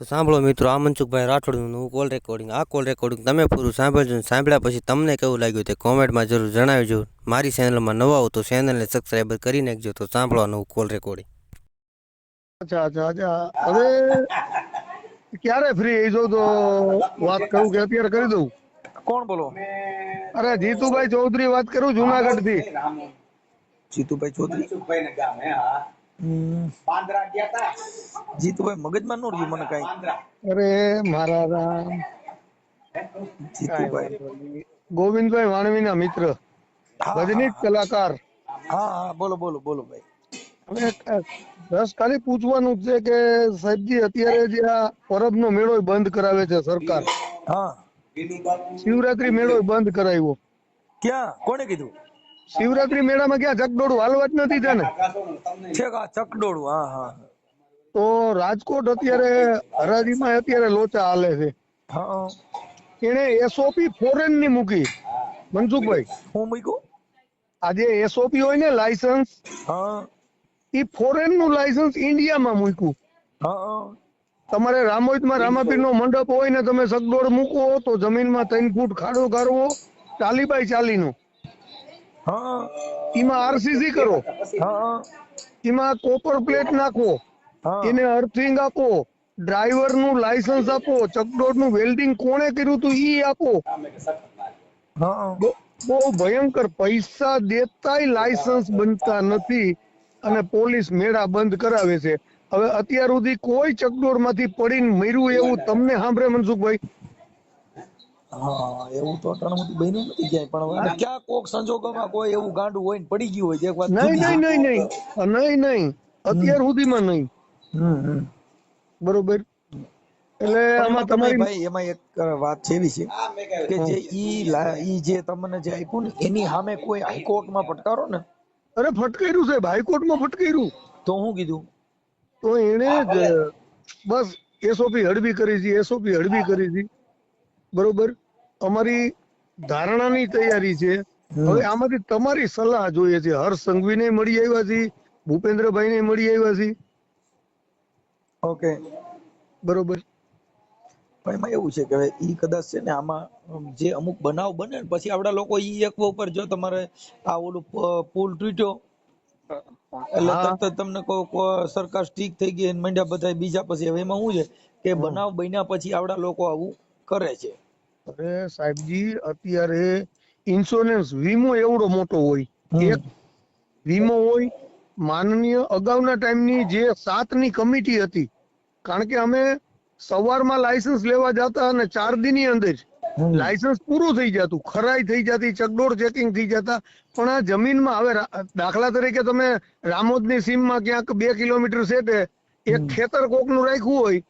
તો સાંભળો મિત્રો આ મનસુખભાઈ રાઠોડનું નવું કોલ રેકોર્ડિંગ આ કોલ રેકોર્ડિંગ તમે પૂરું સાંભળજો સાંભળ્યા પછી તમને કેવું લાગ્યું તે કોમેન્ટમાં જરૂર જણાવજો. મારી ચેનલમાં નવા હો તો ચેનલને સબસ્ક્રાઈબ કરી નાખજો તો સાંભળો નવું કોલ રેકોર્ડિંગ અચ્છા અચ્છા અચ્છા. હવે ક્યારે ફ્રી જો તો વાત કરું કે અત્યારે કરી દઉં. કોણ બોલો? અરે જીતુભાઈ ચૌધરી વાત કરું જુનાગઢથી જીતુભાઈ ચૌધરી? ગયા તા? જીતુભાઈ મગજમાં નો રહ્યું મને કઈ? અરે મારા રામ. જીતુભાઈ. ગોવિંદભાઈ વાણવીના મિત્ર. હા, કલાકાર. હા હા બોલો બોલો બોલો ભાઈ. હવે બસ ખાલી પૂછવાનું છે કે સાહેબજી અત્યારે જે આ પરબ નો મેળો બંધ કરાવે છે સરકાર. હા. શિવરાત્રી મેળો બંધ કરાવ્યો. ક્યાં? કોણે કીધું? શિવરાત્રી મેળામાં ક્યાં ચકડોળું હાલવા જ નથી થયા ને છેક આ ચકડોળું? હા હા. તો રાજકોટ અત્યારે હરાજીમાં અત્યારે લોચા હાલે છે. એને એસઓપી ફોરેનની મૂકી. મનસુખભાઈ. હું મૂક્યું? આજે એસઓપી હોય ને લાયસન્સ એ ઈ ફોરેનનું લાયસન્સ ઇન્ડિયામાં મૂક્યું. તમારે તમારે રામોઈતમાં રામાપીર નો મંડપ હોય ને તમે સગડોળ મૂકો તો જમીનમાં ત્રણ ફૂટ ખાડો કાઢવો ચાલી બાય ચાલી નો હા એમાં આરસીસી કરો. હા. એમાં કોપર પ્લેટ નાખો. એને અર્થિંગ આપો. ડ્રાઈવરનું લાયસન્સ આપો. ચકડોળનું વેલ્ડિંગ કોણે કર્યું તું ઈ આપો. હા. બહુ ભયંકર. પૈસા દેતાય લાયસન્સ બનતા નથી અને પોલીસ મેળા બંધ કરાવે છે. હવે અત્યાર સુધી કોઈ ચકડોળમાંથી પડીને મર્યું એવું તમને સાંભળે મનસુખભાઈ? હા એવું તો અટાણે બન્યું નથી ક્યાંય પણ ક્યાં કોક સંજોગોમાં કોઈ એવું ગાંડું હોય ને પડી ગયું હોય એક વાત નહીં નહીં નહીં નહીં. નહીં નહીં. અત્યાર સુધીમાં નહીં. હમ હમ. બરોબર? એટલે આમાં તમારી ભાઈ એમાં એક વાત એવી છે આ મેં કહ્યું, કે જે ઈ ઈ જે તમને જે આપ્યું ને એની સામે કોઈ હાઈકોર્ટમાં ફટકારો ને? અરે ફટકાર્યું છે હાઈકોર્ટમાં ફટકાર્યું. તો હું કીધું? તો એને બસ એસઓપી હડબી કરી છે એસઓપી હડબી કરી છે. બરોબર? અમારી ધારણાની તૈયારી છે. હવે આમાંથી તમારી સલાહ જોઈએ છે. હર્ષ સંઘવીને મળી આવ્યા છે ભૂપેન્દ્રભાઈ ને મળી આવ્યા છે. ઓકે. બરોબર? પણ એમાં એવું છે કે હવે ઈ કદાચ છે ને આમાં જે અમુક બનાવ બને ને પછી આપડા લોકો ઈ એક ઉપર જો તમારે આ ઓલું પુલ તૂટ્યો એટલે તરત તમને કો કો- સરકાર સ્ટીક થઈ ગઈ મંડ્યા બધા બીજા પછી. હવે એમાં શું છે કે બનાવ બન્યા પછી આવડા લોકો આવું કરે છે. અરે સાહેબજી અત્યારે ઇન્સ્યોરન્સ વીમો એવડો મોટો હોય. એક વીમો હોય માનનીય અગાઉના ટાઈમની જે સાતની કમિટી હતી કારણ કે અમે સવારમાં લાયસન્સ લેવા જતા અને ચાર દિનની અંદર લાયસન્સ પૂરું થઈ જતું ખરાઈ થઈ જતી ચકડોળ ચેકિંગ થઈ જતા. પણ આ જમીનમાં હવે દાખલા તરીકે તમે રામોદની સીમમાં ક્યાંક બે કિલોમીટર સેટે એક ખેતર કોકનું રાખ્યું હોય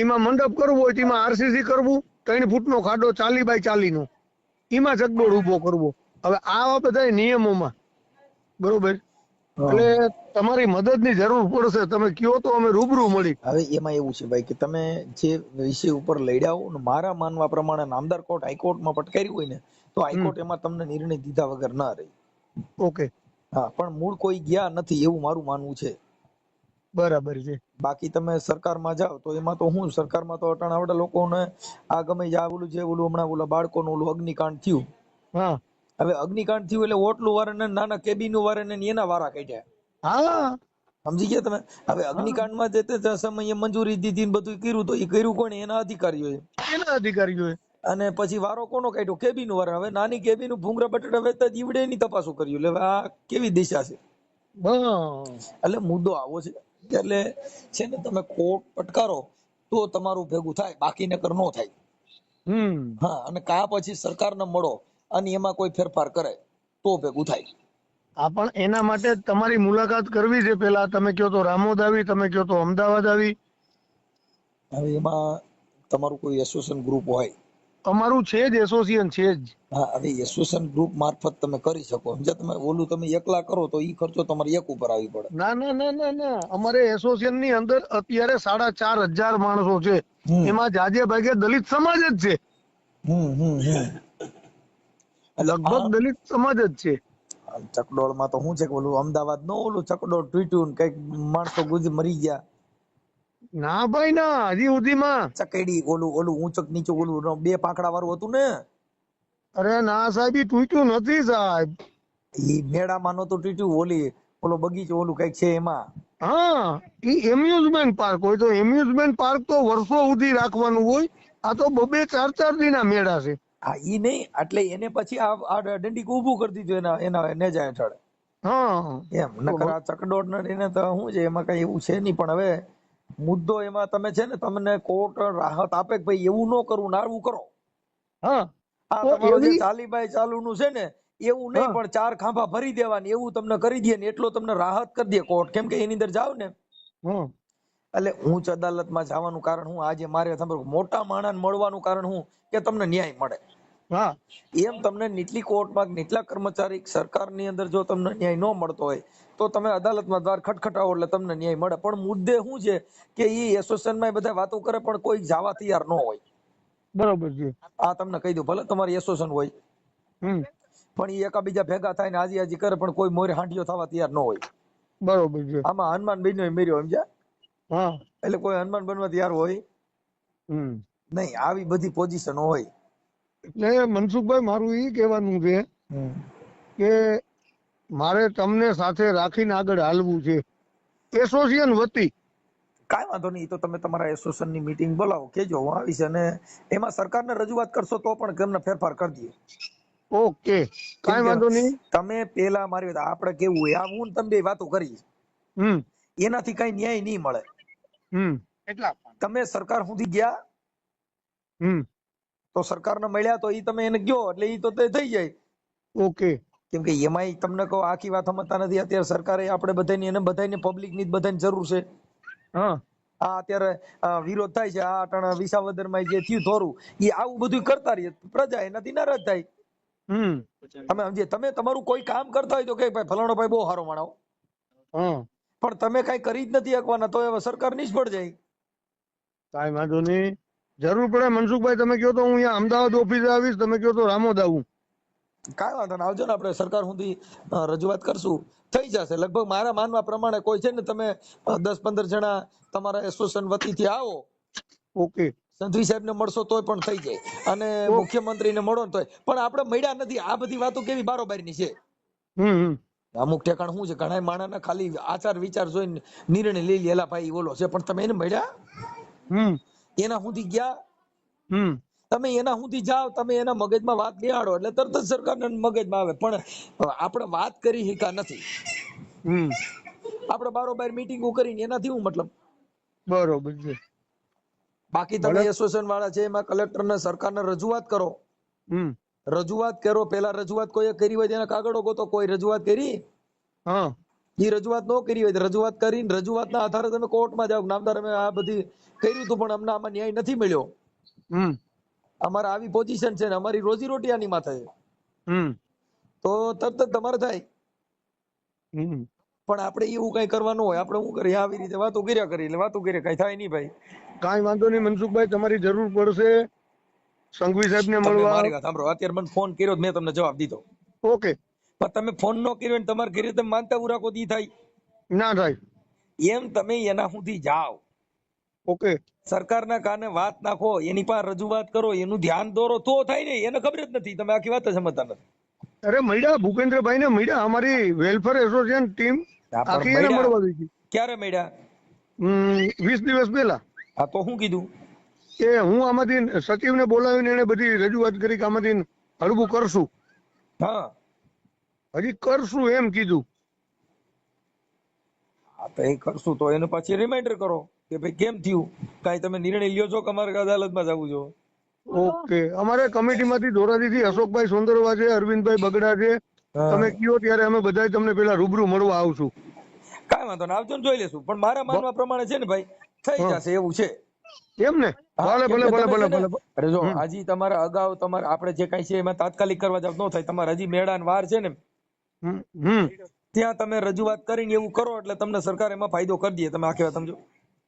એમાં મંડપ કરવો હોય તો એમાં આરસીસી કરવું ત્રણ ફૂટનો ખાડો ચાલી બાય ચાલી નો એમાં ચકડોળ ઊભો કરવો. હવે આ બધા નિયમોમાં. બરોબર? એટલે તમારી મદદની જરૂર પડશે. તમે કયો તો અમે રૂબરૂ મળી. હવે એમાં એવું છે ભાઈ કે તમે જે વિષય ઉપર લડ્યા ને મારા માનવા પ્રમાણે નામદાર કોર્ટ હાઈકોર્ટમાં પટકાર્યું હોય ને તો હાઈકોર્ટ એમાં તમને નિર્ણય દીધા વગર ના રહી. ઓકે. હા પણ મૂળ કોઈ ગયા નથી એવું મારું માનવું છે. બરાબર છે. બાકી તમે સરકારમાં જાઓ તો એમાં તો હું સરકારમાં તો અટાણ આવડા લોકોને આ ગમે જે આ ઓલું છે ઓલું હમણાં ઓલા બાળકોનું ઓલું અગ્નિકાંડ થયું. હા. હવે અગ્નિકાંડ થયું એટલે ઓટલું વારે ને નાના કેબિન વારે ને એના વારા કાઢ્યા. હા. સમજી ગયા તમે? હવે અગ્નિકાંડમાં જે તે સમયે મંજૂરી દીધી ને બધું કર્યું તો એ કર્યું કોને એના અધિકારીઓએ. એના અધિકારીઓએ. અને પછી વારો કોનો કાઢ્યો? કેબિન વાળા હવે નાની કેબિન ભૂંગરા બટાટા વેચતા જીવડે ની તપાસો કર્યું. એટલે આ કેવી દિશા છે? એટલે મુદ્દો આવો છે. એટલે છે ને તમે કોર્ટ પટકારો તો તમારું ભેગું થાય બાકી નકર નો થાય. હમ. હા અને કા પછી સરકારને મળો અને એમાં કોઈ ફેરફાર કરે તો ભેગું થાય. આ પણ એના માટે તમારી મુલાકાત કરવી છે પેલા. તમે કયો તો રામોદ આવી તમે કયો તો અમદાવાદ આવી. હવે એમાં તમારું કોઈ એસોસિએશન ગ્રુપ હોય અમારું છે જ એસોસિએશન છે જ. હા હવે એસોસિએશન ગ્રુપ મારફત તમે કરી શકો. સમજ્યા તમે ઓલું તમે એકલા કરો તો ઈ ખર્ચો તમારે એક ઉપર આવી પડે. ના ના ના ના ના. અમારે એસોસિએશનની અંદર અત્યારે સાડા ચાર હજાર માણસો છે. એમાં જાજે ભાગે દલિત સમાજ જ છે. લગભગ દલિત સમાજ જ છે. ચકડોળમાં તો શું છે કે ઓલું અમદાવાદ નો ઓલું ચકડોળ તૂટ્યું ને કંઈક માણસો ગુજ મરી ગયા. ના ભાઈ ના હજી સુધીમાં. ચકેડી ઓલું ઓલું ઊંચક નીચું ઓલું બે પાંખડા વાળું હતું ને? અરે ના સાહેબ ઈ તૂટ્યું નથી સાહેબ. ઈ મેળામાં નતું તૂટ્યું ઓલી ઓલો બગીચો ઓલું કંઈક છે એમાં. હા ઈ એમ્યુઝમેન્ટ પાર્ક હોય તો એમ્યુઝમેન્ટ પાર્ક તો વર્ષો સુધી રાખવાનું હોય. આ તો બબે ચાર ચાર દિના મેળા છે. હા ઈ નહીં એટલે એને પછી આ આ દંડી ઊભું કરી દીધું એના એના નેજા હેઠળ. હા. એમ નકર આ ચકડોળ ને એને તો શું છે એમાં કઈ એવું છે નહીં પણ હવે મુદ્દો એમાં તમે છે ને તમને કોર્ટ રાહત આપે કે ભાઈ એવું ન કરવું ના કરો. હા. આ તમારું જે ચાલીબાઈ ચાલુનું છે ને એવું નહીં પણ ચાર ખાંભા ભરી દેવાની એવું તમને કરી દે ને એટલો તમને રાહત કરી દે કોર્ટ. કેમ કે એની અંદર જાવ ને. હા એટલે ઉચ્ચ અદાલતમાં જવાનું કારણ હું આજે મારે સાંભળો મોટા માણસ મળવાનું કારણ હું કે તમને ન્યાય મળે. હા. એમ તમને નીચલી કોર્ટમાં નીચલા કર્મચારી સરકારની અંદર જો તમને ન્યાય ન મળતો હોય તો તમે અદાલતમાં દ્વાર ખટખટાવો એટલે તમને ન્યાય મળે. પણ મુદ્દે શું છે કે એ એસોસિએશનમાં બધા વાતો કરે પણ કોઈ જવા તૈયાર ન હોય. બરોબર છે. આ તમને કહી દઉં ભલે તમારી એસોસિએશન હોય. પણ એ એકાબીજા ભેગા થાય ને હાજી હાજી કરે પણ કોઈ મોરે હાંડિયો થવા તૈયાર ન હોય. બરોબર છે. આમાં હનુમાન બન્યો મેર્યો સમજ્યા? હા. એટલે કોઈ હનુમાન બનવા તૈયાર હોય? નહીં આવી બધી પોઝિશન હોય. એટલે મનસુખભાઈ મારું એ કહેવાનું છે કે મારે તમને સાથે રાખીને આગળ હાલવું છે. એસોસિએશન વતી. કાંઈ વાંધો નહીં તો તમે તમારા એસોસિએશનની મીટિંગ બોલાવો કેજો હું આવીશ અને એમાં સરકારને રજૂઆત કરશો તો પણ કેમને ફેરફાર કરી દઈએ. ઓકે કાંઈ વાંધો નહીં. તમે પેલા મારી વાત આપણે કેવું હોય આ હું તમે બે વાતો કરી હમ. એનાથી કઈ ન્યાય નહીં મળે. હમ. તમે સરકાર સુધી ગયા હમ. તો સરકારને મળ્યા તો ઈ તમે એને કયો એટલે ઈ તો તે થઈ જાય. ઓકે. કેમ કે એમાંય તમને કહો આખી વાત સમજતા નથી. અત્યારે સરકારે આપણે બધાની એને બધાને પબ્લિકની જ બધાની જરૂર છે. હા. આ અત્યારે વિરોધ થાય છે. આ અટાણા વિસાવદરમાં જે થયું થોરું એ આવું બધું કરતા રહીએ. પ્રજા એનાથી નારાજ થાય. હમ. તમે સમજે તમે તમારું કોઈ કામ કરતા હોય તો કે ભાઈ ફલાણો ભાઈ બહુ સારો માણો. હા. પણ તમે કઈ કરી જ નથી શકવાના તો હવે સરકાર નિષ્ફળ જાય. કાઈ વાંધો નહીં. જરૂર પડે મનસુખભાઈ તમે કહો તો હું અહીંયા અમદાવાદ ઓફિસે આવીશ તમે કહો તો રામોદ આવું. કાંઈ વાંધો નહીં. આવજો ને આપણે સરકાર સુધી રજૂઆત કરશું. થઈ જશે. લગભગ મારા માનવા પ્રમાણે કોઈ છે ને તમે દસ પંદર જણા તમારા એસોસિએશન વતીથી આવો. ઓકે. સંધવી સાહેબ ને મળશો તોય પણ થઈ જાય. અને મુખ્યમંત્રી ને મળો ને તોય. પણ આપણે મળ્યા નથી. આ બધી વાતો કેવી બારોબારીની છે? હમ હમ. અમુક ઠેકાણ શું છે? ઘણા માણસના ખાલી આચાર વિચાર જોઈને નિર્ણય લઈ લેલા ભાઈ ઓલો છે. પણ તમે એને મળ્યા? એના સુધી ગયા? હમ. તમે એના સુધી જાઓ તમે એના મગજમાં વાત બેહાડો એટલે તરત જ સરકારના મગજમાં આવે. પણ આપણે વાત કરી શકા નથી. હમ. આપણે બારોબાર મીટિંગો કરીને એનાથી હું મતલબ? બરોબર છે. બાકી તમે એસોસિએશન વાળા છે એમાં કલેક્ટર ને સરકારને રજૂઆત કરો. રજૂઆત કરો. પેલા રજૂઆત કોઈએ કરી હોય તેના કાગળો ગોતો. કોઈ રજૂઆત કરી? હા. એ રજૂઆત ન કરી હોય રજૂઆત કરીને રજૂઆતના આધારે તમે કોર્ટમાં જાઓ. નામદાર અમે આ બધી કર્યું હતું પણ અમને આમાં ન્યાય નથી મળ્યો. હમ. અમારે આવી પોઝિશન છે ને અમારી રોજી રોટી આની માથે છે. તો તરત જ તમારે થાય. પણ આપણે એવું કઈ કરવાનું હોય આપણે શું કરીએ? આવી રીતે વાતો કર્યા કરી એટલે વાતો કરીએ કઈ થાય નહીં ભાઈ. કાંઈ વાંધો નહીં મનસુખભાઈ તમારી જરૂર પડશે. સંઘવી સાહેબ ને મળવા. મારી વાત સાંભળો. અત્યારે મને ફોન કર્યો મેં તમને જવાબ દીધો. ઓકે. પણ તમે ફોન નો કર્યો ને તમારે ઘરે તમે માનતા ઉરાકો દી થાય. ના થાય. એમ તમે એના સુધી જાઓ. ઓકે. સરકારના કાને વાત નાખો એની પાસે રજૂઆત કરો એનું ધ્યાન દોરો તો થાય ને એને ખબર જ નથી. તમે આખી વાત સમજતા નથી. અરે મળ્યા. ભૂપેન્દ્રભાઈ ને મળ્યા. અમારી વેલફેર એસોસિએશન ટીમ આખી એને મળવા દીધી. ક્યારે મળ્યા? વીસ દિવસ પહેલા. હા તો શું કીધું? કે હું આમાંથી સચિવને બોલાવીને એને બધી રજૂઆત કરી કે આમાંથી હળવું કરશું. હા. હજી કરશું એમ કીધું. હા તો એ કરશું. તો એને પછી રિમાઇન્ડર કરો. કે ભાઈ કેમ થયું? કાંઈ તમે નિર્ણય લ્યો છો કે અમારે અદાલતમાં જવું છો? ઓકે. અમારે કમિટીમાંથી ધોરાજીથી અશોકભાઈ સુંદરવા છે અરવિંદભાઈ બગડા છે. તમે કયો ત્યારે અમે બધા તમને પેલા રૂબરૂ મળવા આવશું. કાંઈ વાંધો ના આવજો ને જોઈ લેશું. પણ મારા માનવા પ્રમાણે છે ને ભાઈ થઈ જશે એવું છે. એમ ને? ભલે ભલે ભલે ભલે ભલે. અરે જો હજી તમારે અગાઉ તમારે આપણે જે કાંઈ છે એમાં તાત્કાલિક કરવા જાવ ન થાય. તમારે હજી મેળા ને વાર છે ને. હમ ત્યાં તમે રજૂઆત કરીને એવું કરો એટલે તમને સરકાર એમાં ફાયદો કરી દે. તમે આખી વાત સમજો.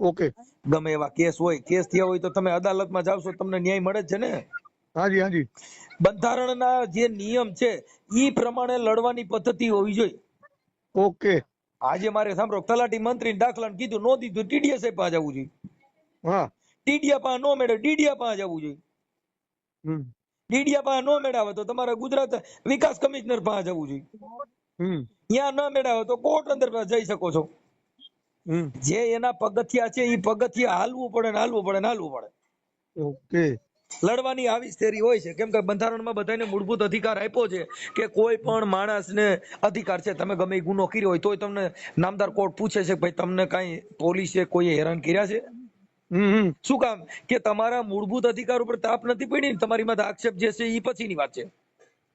ઓકે ગમે એવા કેસ હોય કેસ થયા હોય તો તમે અદાલતમાં જાવ છો તમને ન્યાય મળે છે ને? હાજી હાજી. બંધારણના જે નિયમ છે ઈ પ્રમાણે લડવાની પદ્ધતિ હોવી જોઈએ. ઓકે આજે મારે સાંભળો તલાટી મંત્રી દાખલા કીધું નો દીધું ટીડીએસ પાસે જવું જોઈએ. હા. ટીડીયા પાસે નો મેળવે ડીડીયા પાસે જવું જોઈએ. હમ. ડીડીયા પાસે નો મેળાવે તો તમારે ગુજરાત વિકાસ કમિશનર પાસે જવું જોઈએ. હમ. ત્યાં ન મેળાવે તો કોર્ટ અંદર જઈ શકો છો. જે એના પગથિયા છે એ પગથિયા હાલવું પડે ને હાલવું પડે ને હાલવું પડે. ઓકે. લડવાની આવી સ્થિતિ હોય છે. કેમ કે બંધારણમાં બધાને મૂળભૂત અધિકાર આપ્યો છે કે કોઈ પણ માણસને અધિકાર છે. તમે ગમે ગુનો કર્યો હોય તોય તમને નામદાર કોર્ટ પૂછે છે ભાઈ તમને કાંઈ પોલીસે કોઈ હેરાન કર્યા છે? શું કામ? કે તમારા મૂળભૂત અધિકાર ઉપર તાપ નથી પડી તમારી માથે આક્ષેપ જે છે એ પછીની વાત છે.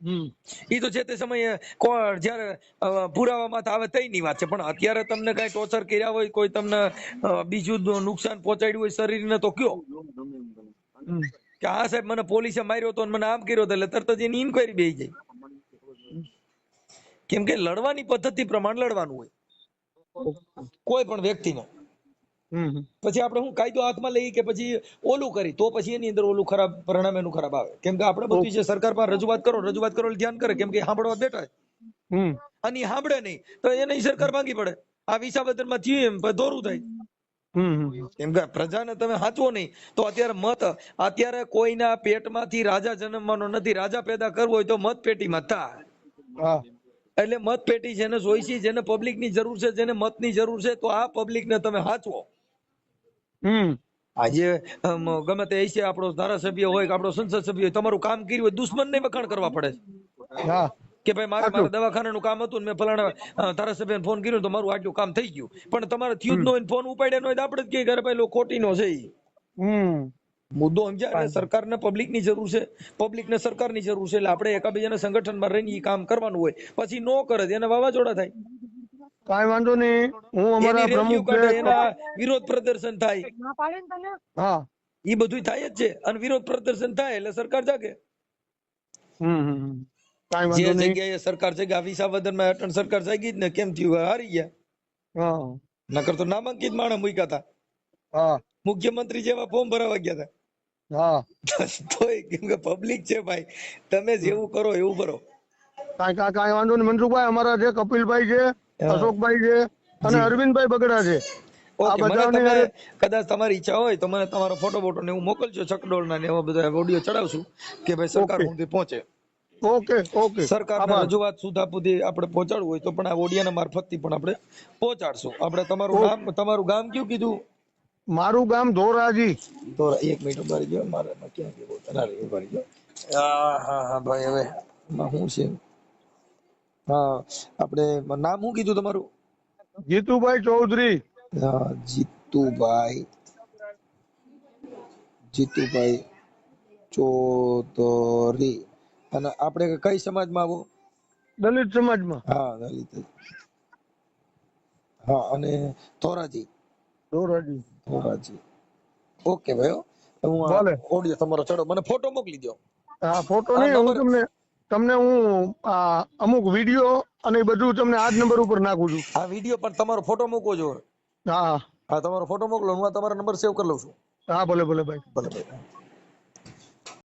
એ તો છે તે સમયે કોણ જ્યારે પુરાવામાં આવે તઈની વાત છે પણ અત્યારે તમને કઈ ટોર્ચર કર્યા હોય કોઈ તમને બીજું નુકસાન પહોંચાડ્યું હોય શરીરને તો કયો? કે હા સાહેબ મને પોલીસે માર્યો તો મને આમ કર્યો તો એટલે તરત જ એની ઇન્કવાયરી બેસી જાય. કેમ કે લડવાની પદ્ધતિ પ્રમાણે લડવાનું હોય. કોઈ પણ વ્યક્તિને. પછી આપણે હું કાયદો હાથમાં લઈએ કે પછી ઓલું કરી તો પછી એની અંદર ઓલું ખરાબ પરિણામ એનું ખરાબ આવે. કેમ કે આપણે બધું છે સરકાર પાસે રજૂઆત કરો રજૂઆત કરો ધ્યાન કરે કેમ કે સાંભળવા બેઠા છે. અને સાંભળે નહીં તો એને સરકાર ભાંગી પડે. આ વિસાવદરમાં થયું એમ દોરું થાય. કેમ કે પ્રજાને તમે સાચવો નહીં તો અત્યારે મત અત્યારે કોઈના પેટમાંથી રાજા જન્મવાનો નથી રાજા પેદા કરવો હોય તો મત પેટીમાં થાય. હા. એટલે મત પેટી જેને જોઈ જેને પબ્લિકની જરૂર છે જેને મતની જરૂર છે તો આ પબ્લિક ને તમે સાચવો હમ. આજે ગમે તે એસી આપણો ધારાસભ્ય હોય કે આપણો સંસદ સભ્ય હોય તમારું કામ કર્યું હોય દુશ્મન ને વખાણ કરવા પડે છે. કે ભાઈ મારે મારા દવાખાનાનું કામ હતું મેં ફલાણા ધારાસભ્યને ફોન કર્યો તો મારું આટલું કામ થઈ ગયું. પણ તમારે થયું જ ન હોય ફોન ઉપાડ્યા ન હોય આપણે જ કહીએ કે અરે ભાઈ લોકો ખોટી નો છે મુદ્દો સમજ્યા એટલે સરકારને પબ્લિકની જરૂર છે. પબ્લિક ને સરકારની જરૂર છે એટલે આપણે એકાબીજાના સંગઠનમાં રહીને ઈ કામ કરવાનું હોય. પછી નો કરે એને વાવાઝોડા થાય. કાંઈ વાંધો નહીં. હું અમારા પ્રમુખ વિરોધ પ્રદર્શન થાય. હા. એ બધું થાય જ છે. અને વિરોધ પ્રદર્શન થાય એટલે સરકાર જાગે. જે જગ્યાએ સરકાર છે સરકાર જગ્યા વિસાવદરમાં અટણ સરકાર જાગી જ ને કેમ થયું? હારી ગયા. હા. નકર તો નામાંકિત માણસ મૂક્યા હતા હા. મુખ્યમંત્રી જેવા ફોર્મ ભરાવા ગયા હા. હતા તોય કેમ કે પબ્લિક છે ભાઈ. તમે જેવું કરો એવું ભરો. કાંઈ કાંઈ કાંઈ વાંધો નહીં. મનસુખભાઈ અમારા જે કપિલભાઈ છે હા. અશોકભાઈ છે અને અરવિંદભાઈ બગડા છે. કદાચ તમારી ઈચ્છા હોય તો મને તમારો ફોટો બોટો ને હું મોકલજો ચકડોળના ને એવા બધા ઓડિયો ચડાવશું કે ભાઈ સરકાર સુધી પહોંચે. Okay okay. સરકારને રજૂઆત સુધા સુધી આપણે પહોંચાડવું હોય તો પણ આ ઓડિયાના મારફતથી પણ આપણે પહોંચાડશું. આપણે તમારું ગામ તમારું ગામ કયું કીધું? મારું ગામ ધોરાજી. ધોરા એક મિનિટ ઊભા ગયો મારે ક્યાં ગયો ઊભા હા હા હા ભાઈ હવે. હું છે? હા આપણે નામ શું કીધું તમારું? જીતુભાઈ ચૌધરી. હા, જીતુભાઈ. જીતુભાઈ ચૌધરી. અને આપણે કઈ સમાજમાં આવો? દલિત સમાજમાં. હા દલિત. હા અને ધોરાજી. ધોરાજી. ધોરાજી. ઓકે ભાઈ હો. હું ઓડિયો તમારો ચડો. મને ફોટો મોકલી દો હા ફોટો નહીં હું તમને તમને હું આ અમુક વીડિયો અને બધું તમને આ જ નંબર ઉપર નાખું છું. આ વીડિયો પર તમારો ફોટો મૂકો જો હા. હા તમારો ફોટો મોકલો હું આ તમારો નંબર સેવ કરી લઉં છું. હા ભલે ભલે ભાઈ. ભલે ભાઈ.